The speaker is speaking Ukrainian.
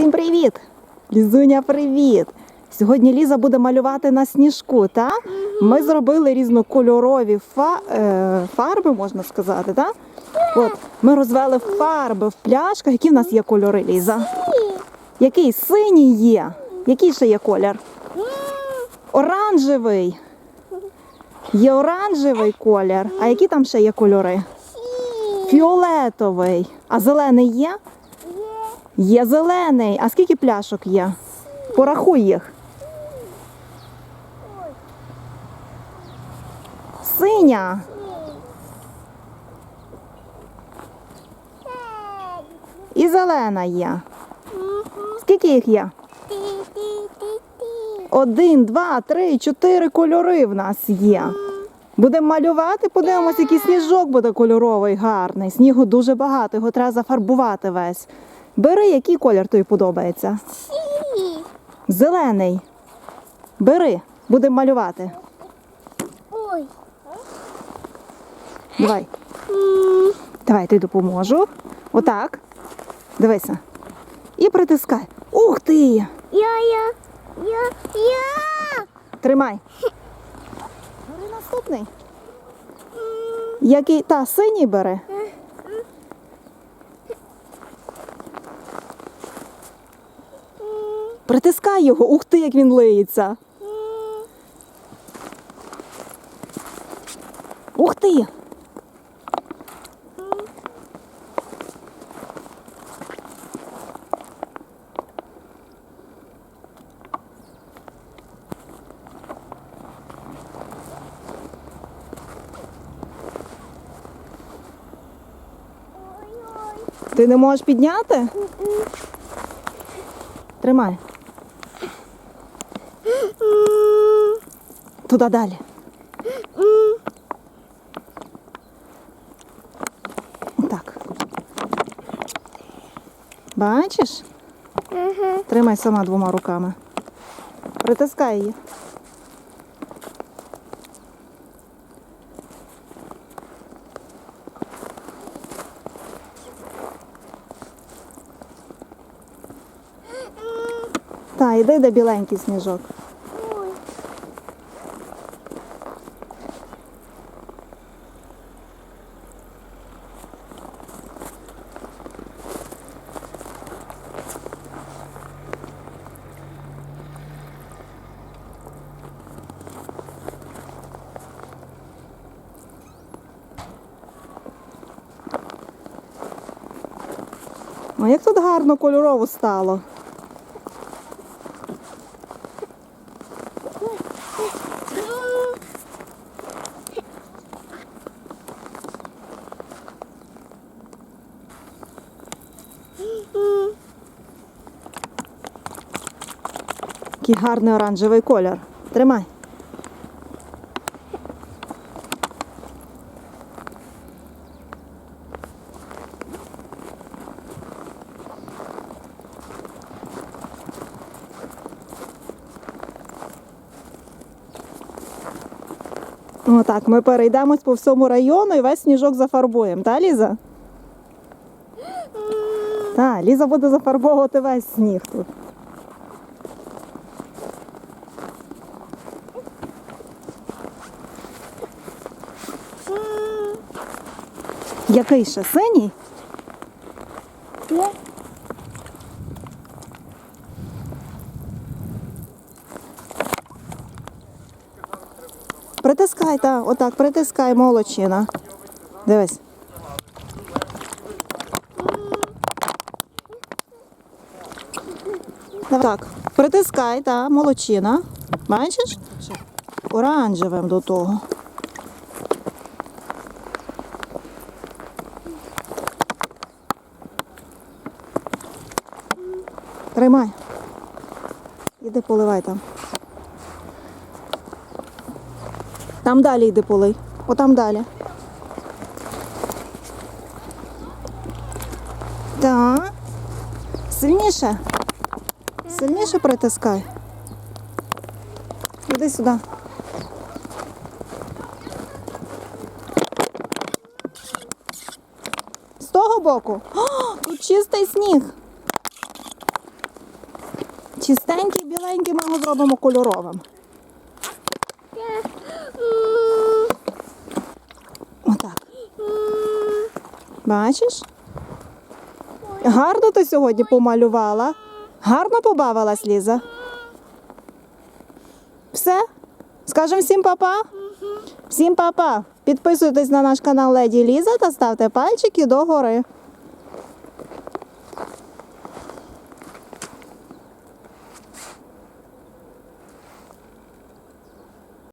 Всім привіт! Лізуня, привіт! Сьогодні Ліза буде малювати на сніжку, та? Ми зробили різнокольорові фа- е, фарби, можна сказати, так? От, ми розвели фарби в пляшках. Які в нас є кольори, Ліза? Який синій є? Який ще є колір? Оранжевий. Є оранжевий колір. А які там ще є кольори? Фіолетовий. А зелений є? Є зелений. А скільки пляшок є? Порахуй їх. Синя. І зелена є. Скільки їх є? Один, два, три, чотири кольори в нас є. Будемо малювати, подивимось, який сніжок буде кольоровий, гарний. Снігу дуже багато, його треба зафарбувати весь. Бери, який колір тобі подобається. Зелений. Бери, будемо малювати. Ой. Давай. Давай, ти допоможу. Отак. Дивися. І притискай. Ух ти! Я, я, я, я. Тримай. Бери наступний. Який та синій бери. Притискай його. Ух ти, як він лиється. Ух ти! Ти не можеш підняти? Тримай. Туди далі. Так. Бачиш? Тримай сама двома руками. Притискай її. Так, іди де біленький сніжок. О, як тут гарно кольорово стало. Який гарний оранжевий колір. Тримай. Отак, ми перейдемось по всьому району і весь сніжок зафарбуємо, та, Ліза? Так, Ліза буде зафарбовувати весь сніг тут. Який ще синій? Притискай, так, отак, притискай, молодчина. Дивись. Так, притискай, так, молодчина. Бачиш? Оранжевим до того. Тримай. Іди поливай там. Там далі йди полий. Отам далі. Так. Сильніше. Сильніше притискай. Іди сюди. З того боку. О, тут чистий сніг. Чистенький, біленький ми його зробимо кольоровим. Бачиш? Гарно ти сьогодні помалювала. Гарно побавилась, Ліза. Все? Скажемо всім папа? Всім папа. Підписуйтесь на наш канал Леді Ліза та ставте пальчики догори.